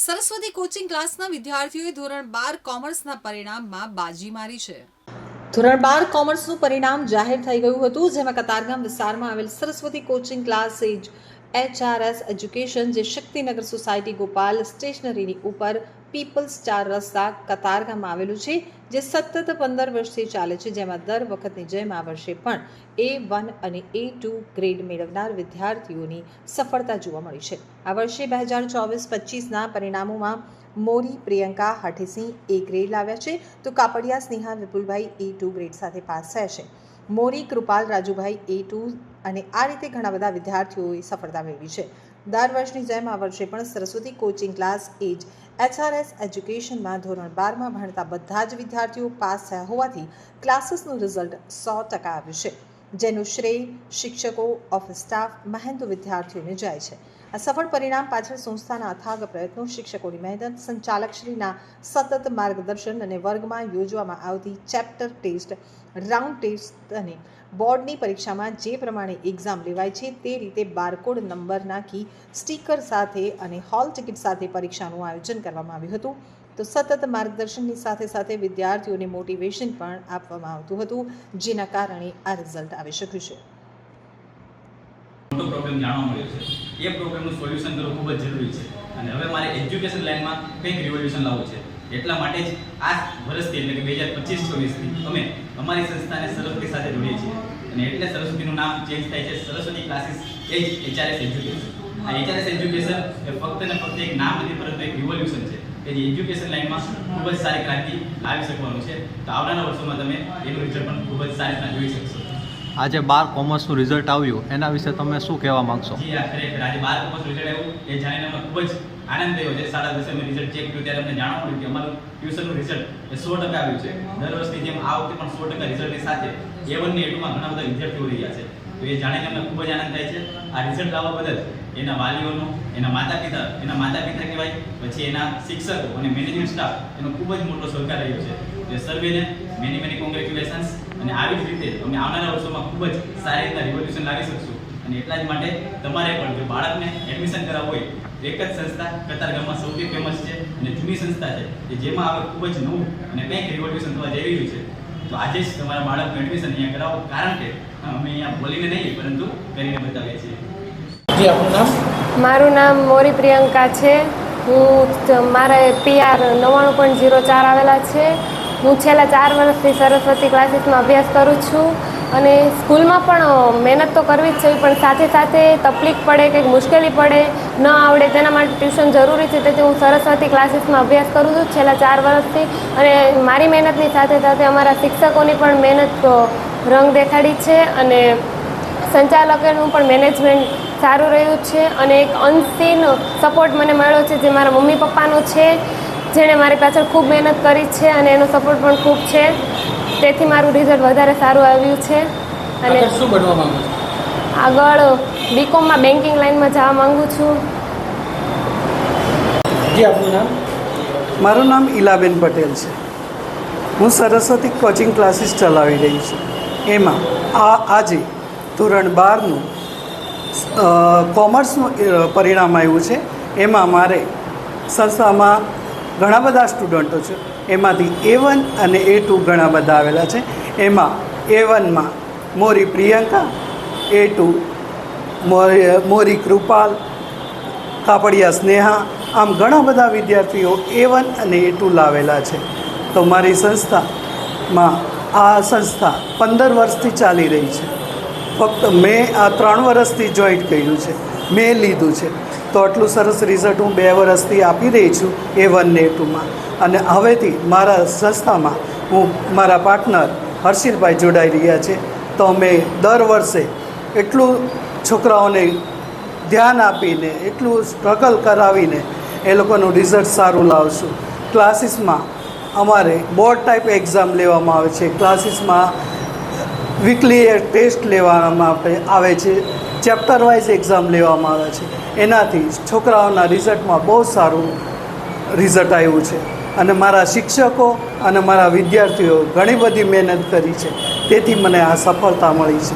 Saraswati coaching ક્લાસના વિદ્યાર્થીઓએ ધોરણ બાર કોમર્સના પરિણામમાં બાજી મારી છે. ધોરણ બાર કોમર્સનું પરિણામ જાહેર થઈ ગયું હતું, જેમાં કતારગામ વિસ્તારમાં આવેલ Saraswati coaching class edge HRS education, જે શક્તિનગર સોસાયટી ગોપાલ સ્ટેશનરીની ઉપર પીપલ્સ ચાર રસ્તા કતારગામ આવેલું છે, જે સતત પંદર વર્ષથી ચાલે છે, જેમાં દર વખતની જેમ આ વર્ષે પણ એ વન અને એ ટુ ગ્રેડ મેળવનાર વિદ્યાર્થીઓની સફળતા જોવા મળી છે. આ વર્ષે બે હજાર ચોવીસ પચીસના પરિણામોમાં મોરી, પ્રિયંકા, હાઠીસિંહ એ ગ્રેડ લાવ્યા છે, તો Kapadia, Sneha, Vipulbhai A two grade સાથે પાસ થયા છે. મોરી, કૃપાલ, રાજુભાઈ એ ટુ અને આ રીતે ઘણા બધા વિદ્યાર્થીઓએ સફળતા મેળવી છે. દર વર્ષની જેમ આ વર્ષે પણ Saraswati coaching class edge HRS એજ્યુકેશનમાં ધોરણ બારમાં ભણતા બધા જ વિદ્યાર્થીઓ પાસ થયા હોવાથી ક્લાસીસનું રિઝલ્ટ સો ટકા આવ્યું છે, જેનું શ્રેય શિક્ષકો, ઓફિસ સ્ટાફ મહેનતુ વિદ્યાર્થીઓને જાય છે. આ સફળ પરિણામ પાછળ સંસ્થાના અથાગ પ્રયત્નો શિક્ષકોની મહેનત, સંચાલકશ્રીના સતત માર્ગદર્શન અને વર્ગમાં યોજવામાં આવતી ચેપ્ટર ટેસ્ટ, રાઉન્ડ ટેસ્ટ અને બોર્ડની પરીક્ષામાં જે પ્રમાણે એક્ઝામ લેવાય છે તે રીતે બારકોડ નંબર નાખી, સ્ટીકર સાથે અને હોલ ટિકિટ સાથે પરીક્ષાનું આયોજન કરવામાં આવ્યું હતું. તો સતત માર્ગદર્શનની સાથે સાથે વિદ્યાર્થીઓને મોટિવેશન પણ આપવામાં આવતું હતું, જેના કારણે આ રિઝલ્ટ આવી શક્યું છે. છે. એ પ્રોબ્લેમનું સોલ્યુશન કરવું ખૂબ જ જરૂરી છે. અને હવે મારે એજ્યુકેશન લાઇનમાં કંઈક રિવોલ્યુશન લાવવું છે. એટલા માટે જ આ વર્ષથી એટલે કે બે હજાર પચીસ છવ્વીસથી અમે અમારી સંસ્થાને સરસ્વતી સાથે જોડીએ છીએ. અને એટલે સરસ્વતીનું નામ ચેન્જ થાય છે. સરસ્વતી ક્લાસીસ એજ એચઆરએસ એજ્યુકેશન આ એચઆરએસ એજ્યુકેશન એ ફક્ત ને ફક્ત એક નામ નથી, પરંતુ એક રિવોલ્યુશન છે. કે જે એજ્યુકેશન લાઇનમાં ખૂબ જ સારી ક્રાંતિ લાવી શકવાનું છે. તો આવનારા વર્ષોમાં તમે એનું રિઝલ્ટ પણ ખૂબ જ સારી રીતના જોઈ શકશો. આજે બાર કોમર્સનું રિઝલ્ટ આવ્યું. એના વિશે તમે શું કહેવા માંગશો? આનંદ થયો છે. સાડા દસે અમે રિઝલ્ટ ચેક કર્યું. ત્યારે અમને જાણવા મળ્યું કે અમારું ટ્યુશનનું રિઝલ્ટ એ સો ટકા આવ્યું છે. દર વર્ષની જેમ આ વખતે પણ સો ટકા રિઝલ્ટની સાથે એ વનની એટુમાં ઘણા બધા વિદ્યાર્થીઓ રહ્યા છે. તો એ જાણીને અમને ખૂબ જ આનંદ થાય છે. આ રિઝલ્ટ લાવવા બદલ એના વાલીઓનો, એના માતા પિતા એના માતા પિતા કહેવાય, પછી એના શિક્ષકો અને મેનેજમેન્ટ સ્ટાફ એનો ખૂબ જ મોટો સહકાર રહ્યો છે. એ સર્વેને મેની મેની કોંગ્રેચ્યુલેશન્સ અને આવી જ રીતે અમે આવનારા વર્ષોમાં ખૂબ જ સારી રીતના રિવોલ્યુશન લાવી શકશું. અને એટલા જ માટે તમારે પણ જો બાળકને એડમિશન કરાવવું હોય એક જ સંસ્થા કતારગામમાં સૌથી ફેમસ છે અને જૂની સંસ્થા છે, કે જેમાં હવે ખૂબ જ નવું અને કંઈક રિવોલ્યુશન થવા જઈ રહ્યું છે. તો આજે જ તમારા બાળકનું એડમિશન અહીંયા કરાવો. કારણ કે અમે અહીંયા બોલીને નહીં પરંતુ કરીને બતાવીએ છીએ. આપનું નામ? મારું નામ મોરી પ્રિયંકા છે. હું મારા મારે પીઆર નવ્વાણું પોઈન્ટ ઝીરો ચાર આવેલા છે. હું છેલ્લા ચાર વર્ષથી સરસ્વતી ક્લાસીસમાં અભ્યાસ કરું છું. અને સ્કૂલમાં પણ મહેનત તો કરવી જ છે, પણ સાથે સાથે તકલીફ પડે, કંઈક મુશ્કેલી પડે, ન આવડે, તેના માટે ટ્યુશન જરૂરી છે. તેથી હું સરસ્વતી ક્લાસીસમાં અભ્યાસ કરું છું છેલ્લા ચાર વર્ષથી. અને મારી મહેનતની સાથે સાથે અમારા શિક્ષકોની પણ મહેનત રંગ દેખાડી છે અને સંચાલકોનું પણ મેનેજમેન્ટ સારું રહ્યું છે. અને એક અનસીન સપોર્ટ મને મળ્યો છે જે મારા મમ્મી પપ્પાનો છે, જેણે મારી પાછળ ખૂબ મહેનત કરી છે અને એનો સપોર્ટ પણ ખૂબ છે. તેથી મારું રિઝલ્ટ વધારે સારું આવ્યું છે. અને શું બનવા માંગો છો? આગળ બીકોમમાં બેન્કિંગ લાઈનમાં જવા માંગુ છું. જી આપનું નામ? મારું નામ ઈલાબેન પટેલ છે. હું સરસ્વતી કોચિંગ ક્લાસીસ ચલાવી રહી છું. એમાં આ આજે ધોરણ બારનું કોમર્સનું પરિણામ આવ્યું છે. એમાં મારે સંસ્થામાં ઘણા બધા સ્ટુડન્ટો છે. એમાંથી એ વન અને એ ટુ ઘણા બધા આવેલા છે. એમાં એ વનમાં મોરી પ્રિયંકા એ ટુ મોરી કૃપાલ, કાપડિયા સ્નેહા, આમ ઘણા બધા વિદ્યાર્થીઓ એ વન અને એ ટુ લાવેલા છે. તો મારી સંસ્થામાં આ સંસ્થા પંદર વર્ષથી ચાલી રહી છે. ફક્ત મેં આ ત્રણ વર્ષથી જોઈન્ટ કર્યું છે. મેં લીધું છે. તો આટલું સરસ રિઝલ્ટ હું બે વર્ષથી આપી રહી છું એ વન ને ટુમાં અને હવેથી મારા સંસ્થામાં હું મારા પાર્ટનર હર્ષિલભાઈ જોડાઈ રહ્યા છે. તો અમે દર વર્ષે એટલું છોકરાઓને ધ્યાન આપીને, એટલું સ્ટ્રગલ કરાવીને એ લોકોનું રિઝલ્ટ સારું લાવશું. ક્લાસીસમાં અમારે બોર્ડ ટાઈપ એક્ઝામ લેવામાં આવે છે. ક્લાસીસમાં વીકલી ટેસ્ટ લેવામાં આવે- છે. ચેપ્ટર વાઇઝ એક્ઝામ લેવામાં આવે છે. એનાથી છોકરાઓના રિઝલ્ટમાં બહુ સારું રિઝલ્ટ આવ્યું છે. અને મારા શિક્ષકો અને મારા વિદ્યાર્થીઓ ઘણી બધી મહેનત કરી છે. તેથી મને આ સફળતા મળી છે.